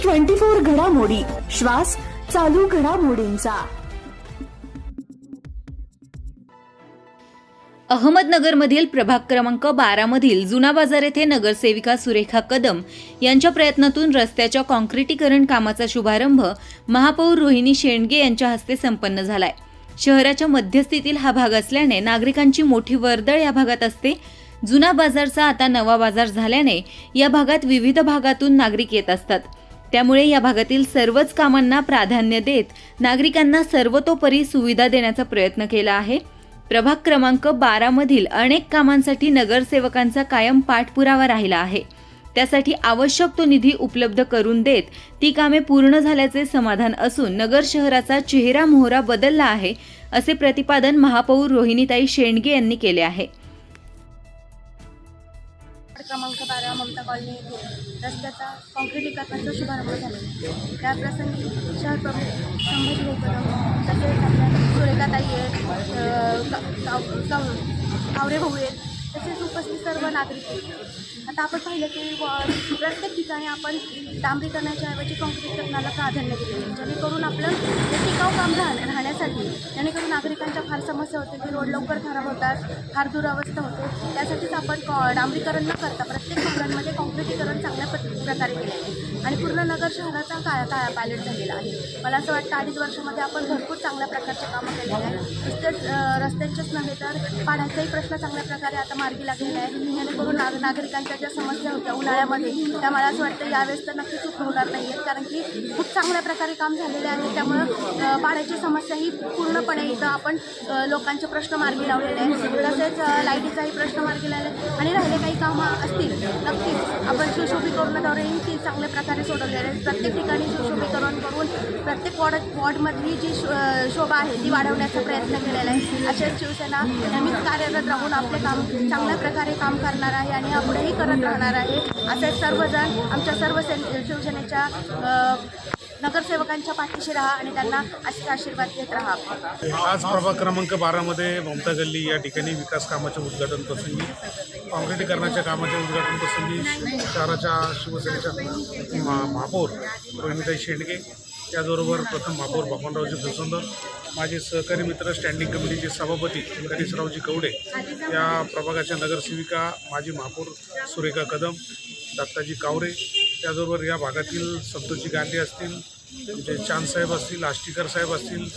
News twenty four घडामोडी. श्वास चालू घडामोडींचा. अहमदनगरमधील प्रभाग क्रमांक बारामधील जुना बाजार येथे नगरसेविका सुरेखा कदम यांच्या प्रयत्नातून रस्त्याच्या काँक्रिटीकरण कामाचा शुभारंभ महापौर रोहिणी शेंडगे यांच्या हस्ते संपन्न झालाय. शहराच्या मध्यस्थितील हा भाग असल्याने नागरिकांची मोठी वर्दळ या भागात असते. जुना बाजारचा आता नवा बाजार झाल्याने या भागात विविध भागातून नागरिक येत असतात. त्यामुळे या भागातील सर्वच कामांना प्राधान्य देत नागरिकांना सर्वतोपरी सुविधा देण्याचा प्रयत्न केला आहे. प्रभाग क्रमांक बारामधील अनेक कामांसाठी नगरसेवकांचा कायम पाठपुरावा राहिला आहे. त्यासाठी आवश्यक तो निधी उपलब्ध करून देत ती कामे पूर्ण झाल्याचे समाधान असून नगर शहराचा चेहरा मोहरा बदलला आहे असे प्रतिपादन महापौर रोहिणीताई शेंडगे यांनी केले आहे. क्रमांक बारा ममता कॉलनी येथे रस्त्याचा काँक्रिटीकरणाचा शुभारंभ झाला. त्याप्रसंगी शहर प्रमुख संभाजी भोकरराव तसेच आपल्या सुरेखाताई आहेत कावरे भाऊ आहेत तसेच उपस्थित सर्व नागरिक. आता आपण पाहिलं की प्रत्येक ठिकाणी आपण डांबरीकरणाच्या ऐवजी काँक्रीटकरणाला प्राधान्य दिले जेणेकरून आपलं टिकाऊ काम राहण राहण्यासाठी जेणेकरून नागरिकांच्या फार समस्या होते की रोड लवकर खराब होतात फार दुरावस्था होते त्यासाठीच आपण कॉ- डांबरीकरण न करता प्रत्येक भागांमध्ये काँक्रिटीकरण चांगल्या प्र- प्रकारे केले आहे. आणि पूर्ण नगर शहराचा काय काळा पायलट झालेला आहे. मला असं वाटतं अडीच वर्षामध्ये आपण भरपूर चांगल्या प्रकारचे कामं केलेले आहे नुसतेच रस्त्यांचेच नव्हे तर पाण्याचाही प्रश्न चांगल्या प्रकारे आता मार्गी लागलेला आहे. जेणेकरून नाग नागरिकांच्या ज्या समस्या होत्या उन्हाळ्यामध्ये त्या मला असं वाटतं यावेळेस तर नक्कीच होणार नाही आहेत कारण की खूप चांगल्या प्रकारे काम झालेले आहे त्यामुळं पाण्याची समस्या ही पूर्णपणे इथं आपण लोकांचे प्रश्न मार्गी लावलेले आहेत. तसेच लाईटीचाही प्रश्न मार्गी लावले आहे. आणि राहिले काही कामं असतील नक्कीच आपण शिवशोभीकरणाद्वारेही ती चांगल्या प्रकारे सोडवलेले आहेत. प्रत्येक ठिकाणी शिवशोभीकरण करून प्रत्येक वॉर्ड वॉर्डमधली जी शो- शोभा आहे ती वाढवण्याचा प्रयत्न केलेला आहे. अशाच शिवसेना नेहमीच कार्यरत राहून आपले काम चांगल्या प्रकारे काम करणार आहे आणि यापुढेही करत राहणार आहे. असे सर्वजण आमच्या सर्व शिवसेनेच्या नगरसेवकांच्या पाठीशी राहा आणि त्यांना असे आशीर्वाद देत राहा. आज प्रभाग क्रमांक बारामध्ये ममता गल्ली या ठिकाणी विकास कामाच्या उद्घाटन प्रसंगी काँक्रिटीकरणाच्या कामाच्या उद्घाटन प्रसंगी शहराच्या शिवसेनेच्या महापौर रोहिणीताई शेंडगे त्याचबरोबर प्रथम महापौर बापनरावजी फुलसुंदर माझे सहकारी मित्र स्टँडिंग कमिटीचे सभापती गणेशरावजी कवडे या प्रभागाच्या नगरसेविका माजी महापौर सुरेखा कदम दत्ताजी कावरे त्याचबरोबर या भागातील संतोषजी गांधी असतील म्हणजे चांदसाहेब असतील आष्टीकर साहेब असतील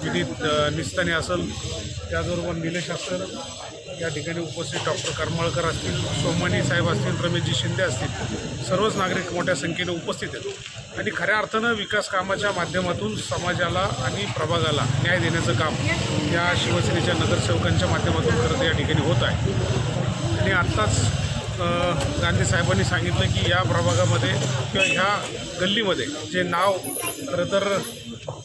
विनीत निस्ताने असेल त्याचबरोबर निलेश असेल या ठिकाणी उपस्थित डॉक्टर करमळकर असतील सोमणी साहेब असतील रमेशजी शिंदे असतील सर्वच नागरिक मोठ्या संख्येने उपस्थित आहेत. आणि खऱ्या अर्थानं विकास कामाच्या माध्यमातून समाजाला आणि प्रभागाला न्याय देण्याचं काम या शिवसेनेच्या नगरसेवकांच्या माध्यमातून खरं या ठिकाणी होत आहे. आणि आत्ताच गांधी साहेबांनी सांगितलं की या प्रभागामध्ये किंवा ह्या गल्लीमध्ये जे नाव खरं तर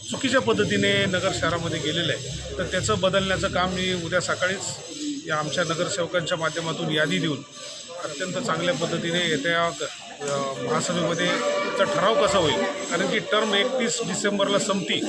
चुकीच्या पद्धतीने नगर शहरामध्ये गेलेलं आहे तर त्याचं बदलण्याचं काम मी उद्या सकाळीच या आमच्या नगरसेवकांच्या माध्यमातून यादी देऊन अत्यंत चांगल्या पद्धतीने येत्या महासभेमध्ये चा ठराव कसा होईल? कारण की टर्म एकतीस डिसेंबरला संपती.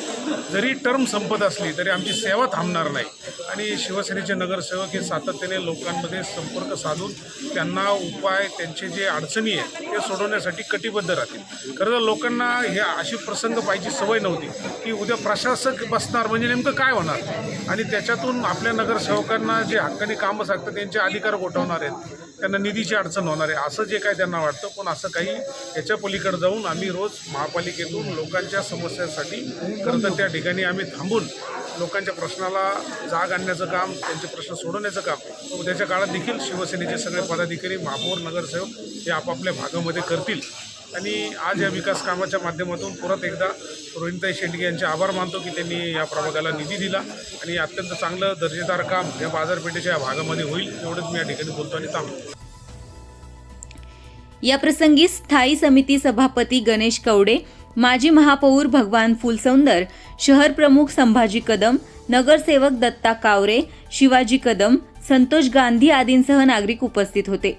जरी टर्म संपत असली तरी आमची सेवा थांबणार नाही. आणि शिवसेनेचे नगरसेवक हे सातत्याने लोकांमध्ये संपर्क साधून त्यांना उपाय त्यांचे जे अडचणी आहेत ते सोडवण्यासाठी कटिबद्ध राहतील. खरं तर लोकांना हे अशी प्रसंग पाहिजे सवय नव्हती की उद्या प्रशासक बसणार म्हणजे नेमकं काय होणार? आणि त्याच्यातून आपल्या नगरसेवकांना जे हक्कानी कामं सांगतात त्यांचे अधिकार गोठवणार आहेत. त्यांना निधीची अडचण होणार आहे. असं जे काय त्यांना वाटतं पण असं काही याच्या पलीकडे जाऊन आम्ही रोज महापालिकेतून लोकांच्या समस्यांसाठी खरं तर त्या ठिकाणी आम्ही थांबून लोकांच्या प्रश्नाला जाग आणण्याचं काम त्यांचे प्रश्न सोडवण्याचं काम उद्याच्या काळात देखील शिवसेनेचे सगळे पदाधिकारी महापौर नगरसेवक हे आपापल्या भागामध्ये करतील. आणि आज या विकास कामाच्या माध्यमातून परत एकदा रोहिणताई शेंडगे यांचे आभार मानतो की त्यांनी या प्रभागाला निधी दिला आणि अत्यंत चांगलं दर्जेदार काम या बाजारपेठेच्या या भागामध्ये होईल एवढंच मी या ठिकाणी बोलतो आणि थांबतो. या प्रसंगी स्थायी समिती सभापती गणेश कवडे माजी महापौर भगवान फुलसौंदर शहर प्रमुख संभाजी कदम नगरसेवक दत्ता कावरे शिवाजी कदम संतोष गांधी आदींसह नागरिक उपस्थित होते.